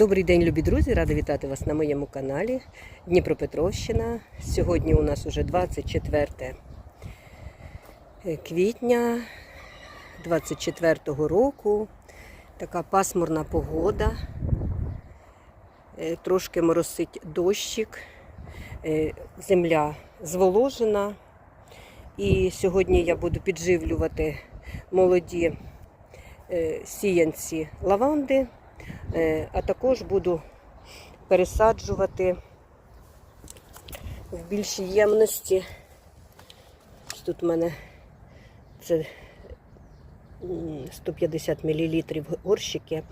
Добрий день, любі друзі! Рада вітати вас на моєму каналі Дніпропетровщина. Сьогодні у нас уже 24 квітня 24-го року. Така пасмурна погода. Е, Трошки моросить дощик, Е, земля зволожена. І сьогодні я буду підживлювати молоді е, сіянці лаванди. Е, а також буду пересаджувати в більшій ємності. Тут у мене це 150 мл горщики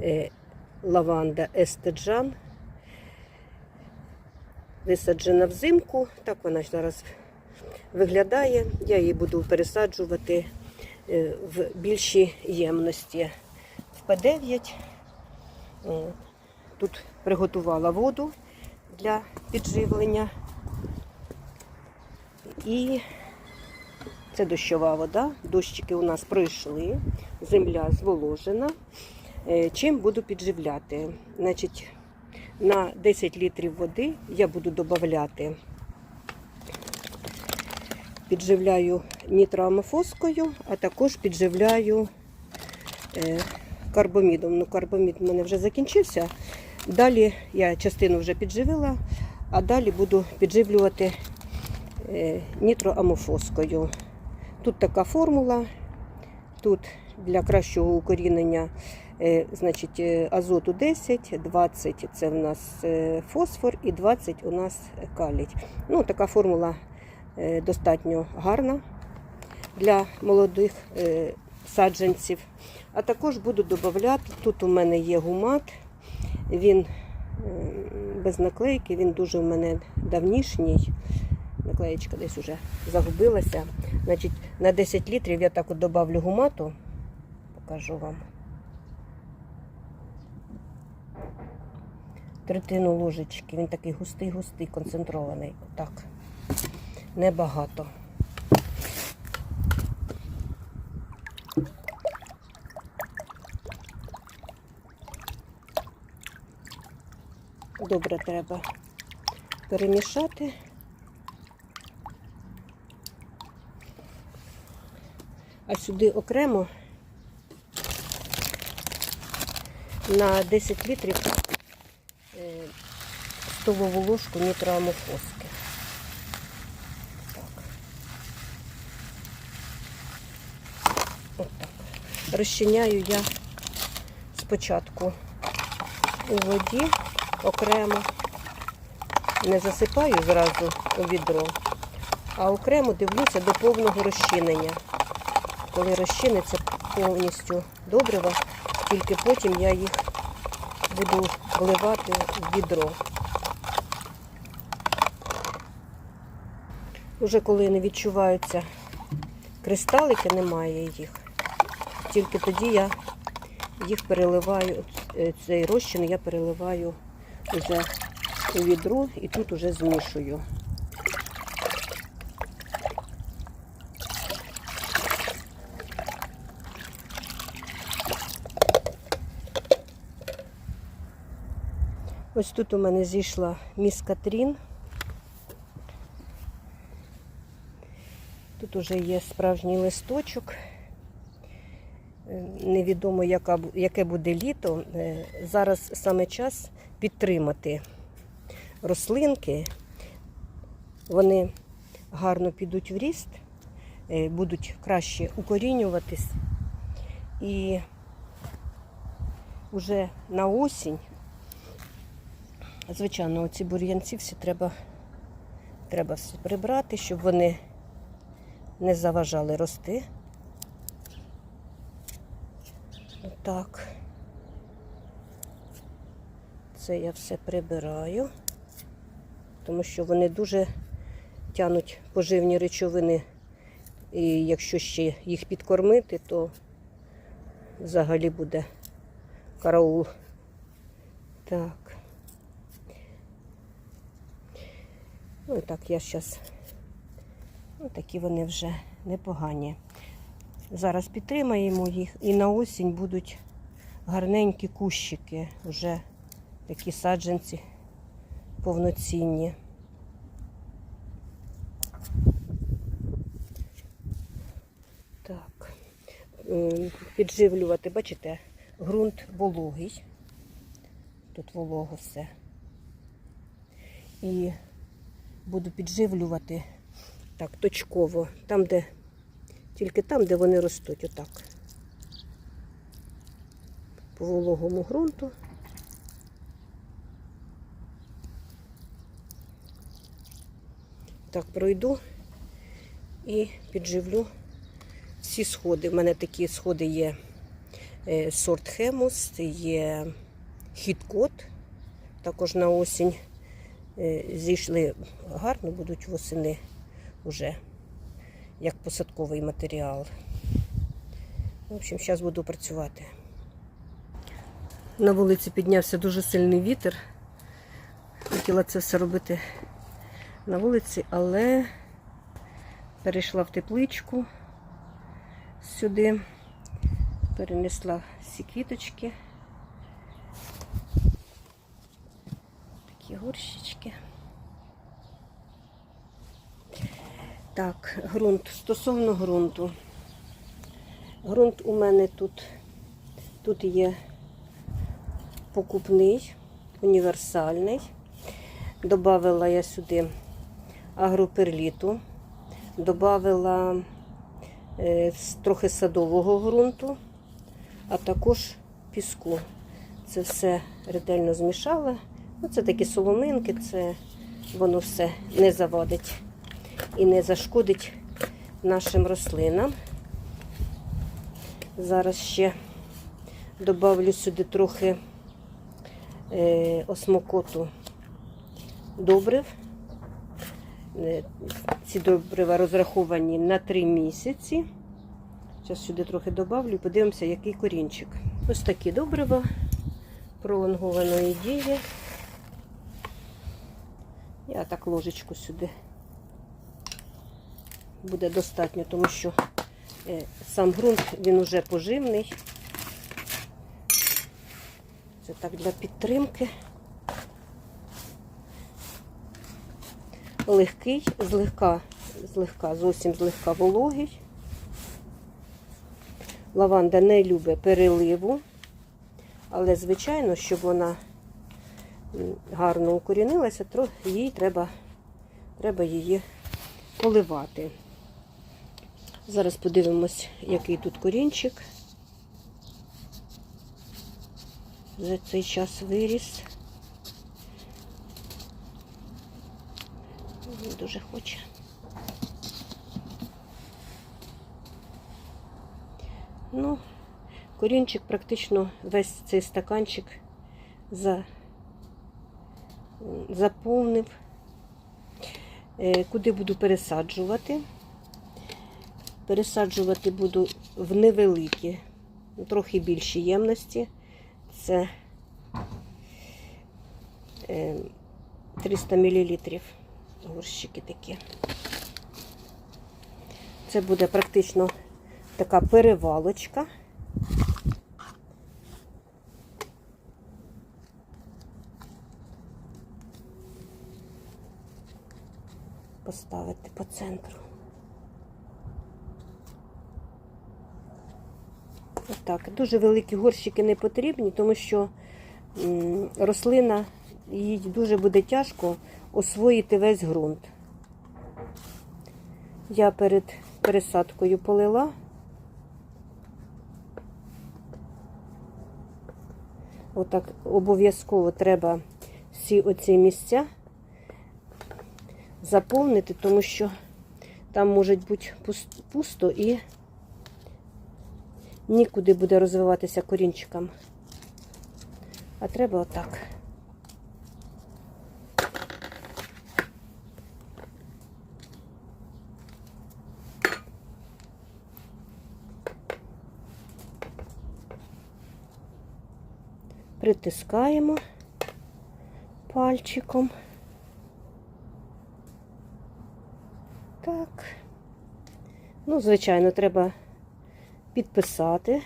е, лаванда Естеджан. Висаджена взимку, так вона зараз виглядає. Я її буду пересаджувати е, в більшій ємності. В П9 От. Тут приготувала воду для підживлення. І це дощова вода. Дощики у нас пройшли, земля зволожена. Е, Чим буду підживляти? Значить, на 10 літрів води я буду додавати, підживляю нітроамофоскою, а також підживляю е, карбомідом. Ну, карбомід в мене вже закінчився. Далі я частину вже підживила, а далі буду підживлювати е, нітроамофоскою. Тут така формула. Тут для кращого укорінення е, значить, е, азоту 10, 20 це в нас фосфор і 20 у нас калій. Ну, така формула достатньо гарна для молодих саджанців. А також буду додавати, тут у мене є гумат, він без наклейки, він дуже у мене давнішній. Наклеєчка десь уже загубилася. Значить, на 10 літрів я так от додавлю гумату, покажу вам. Третину ложечки, він такий густий-густий, концентрований. Отак. Небагато. Добре треба перемішати. А сюди окремо на 10 літрів е, столову ложку нітроамофоски. Так. Розчиняю я спочатку у воді окремо. Не засипаю зразу у відро, а окремо дивлюся до повного розчинення. Коли розчиниться повністю добрива, тільки потім я їх буду вливати в відро. Уже коли не відчуваються кристалики, немає їх, тільки тоді я їх переливаю, е, цей розчин я переливаю вже у відро і тут уже змішую. Ось тут у мене зійшла міскатрін. Тут уже є справжній листочок. Е, Невідомо, яке буде літо. Е, Зараз саме час підтримати рослинки. Вони гарно підуть в ріст, е, будуть краще укорінюватись. І вже на осінь, звичайно, оці бур'янці всі треба, треба все прибрати, щоб вони не заважали рости. Отак. Це я все прибираю, тому що вони дуже тянуть поживні речовини. І якщо ще їх підкормити, то взагалі буде караул. Так. Ну так, я зараз. Ну, такі вони вже непогані. Зараз підтримаємо їх і на осінь будуть гарненькі кущики вже такі саджанці повноцінні. Так, Ем, підживлювати, бачите, ґрунт вологий. Тут волого все. І буду підживлювати так, точково, там, де тільки там, де вони ростуть, отак. По вологому ґрунту. Так, пройду і підживлю всі сходи. У мене такі сходи є е, сорт хемус, є хіткот. Також на осінь е, зійшли гарно, будуть восени вже як посадковий матеріал. В общем, зараз буду працювати. На вулиці піднявся дуже сильний вітер. Хотіла це все робити на вулиці, але перейшла в тепличку сюди, перенесла всі квіточки. Такі горщички. Так, ґрунт. Стосовно ґрунту. Ґрунт у мене тут, тут є покупний, універсальний. Добавила я сюди агроперліту, добавила е, трохи садового ґрунту, а також піску. Це все ретельно змішала. Ну, це такі соломинки, це воно все не завадить і не зашкодить нашим рослинам. Зараз ще добавлю сюди трохи е, осмокоту добрив. Е, Ці добрива розраховані на 3 місяці. Зараз сюди трохи добавлю і подивимося, який корінчик. Ось такі добрива пролонгованої дії. Я так ложечку сюди буде достатньо, тому що е, сам ґрунт він уже поживний. Це так для підтримки. Легкий, злегка, злегка, зовсім злегка вологий. Лаванда не любить переливу, але, звичайно, щоб вона гарно укорінилася, то їй треба, треба її поливати. Зараз подивимось, який тут корінчик. За цей час виріс. Не дуже хоче. Ну, корінчик практично весь цей стаканчик за, заповнив. Е, Куди буду пересаджувати? Пересаджувати буду в невеликі, трохи більші ємності. Це е, 300 мл горщики такі. Це буде практично така перевалочка. Поставити по центру. Отак. Дуже великі горщики не потрібні, тому що рослина, їй дуже буде тяжко освоїти весь ґрунт. Я перед пересадкою полила. Отак обов'язково треба всі оці місця заповнити, тому що там може бути пусто і нікуди буде розвиватися корінчикам. А треба отак. Притискаємо пальчиком. Так. Ну, звичайно, треба підписати.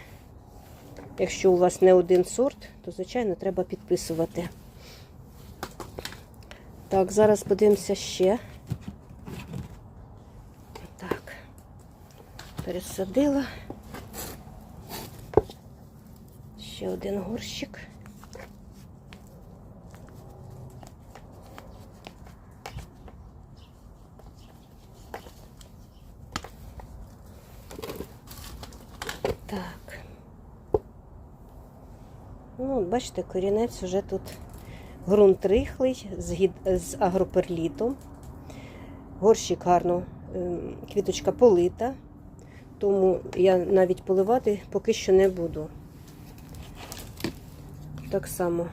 Якщо у вас не один сорт, то, звичайно, треба підписувати. Так, зараз подивимося ще. Так, пересадила. Ще один горщик. Так. Ну, бачите, корінець вже тут ґрунт рихлий з, агроперлітом. Горщик гарно, ем, квіточка полита, тому я навіть поливати поки що не буду. Так само.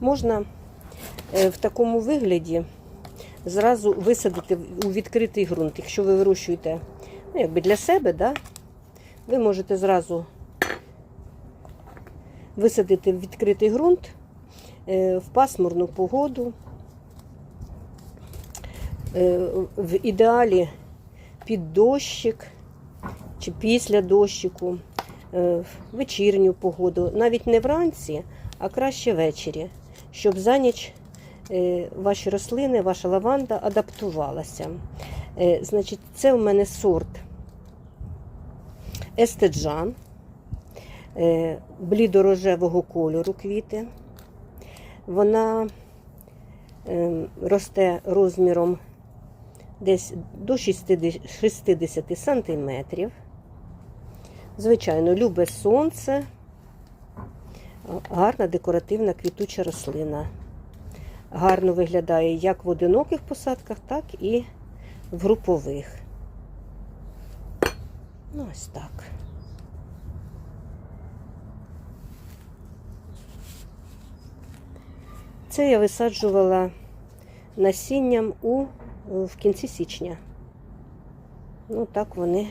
Можна е, в такому вигляді зразу висадити у відкритий ґрунт. Якщо ви вирощуєте ну, якби для себе, да, ви можете зразу висадити в відкритий ґрунт е, в пасмурну погоду. Е, В ідеалі під дощик чи після дощику, в вечірню погоду, навіть не вранці, а краще ввечері, щоб за ніч е, ваші рослини, ваша лаванда адаптувалася. Е, Значить, це у мене сорт естеджан е, блідорожевого кольору квіти. Вона росте розміром десь до 60 60 сантиметрів. Звичайно, любе сонце, гарна декоративна квітуча рослина. Гарно виглядає як в одиноких посадках, так і в групових. Ну, ось так. Це я висаджувала насінням у, в кінці січня. Ну, так вони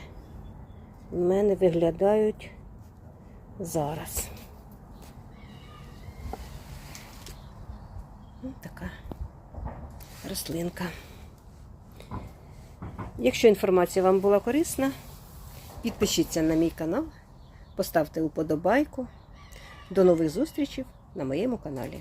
в мене виглядають зараз. Ось така рослинка. Якщо інформація вам була корисна, підпишіться на мій канал, поставте уподобайку. До нових зустрічей на моєму каналі.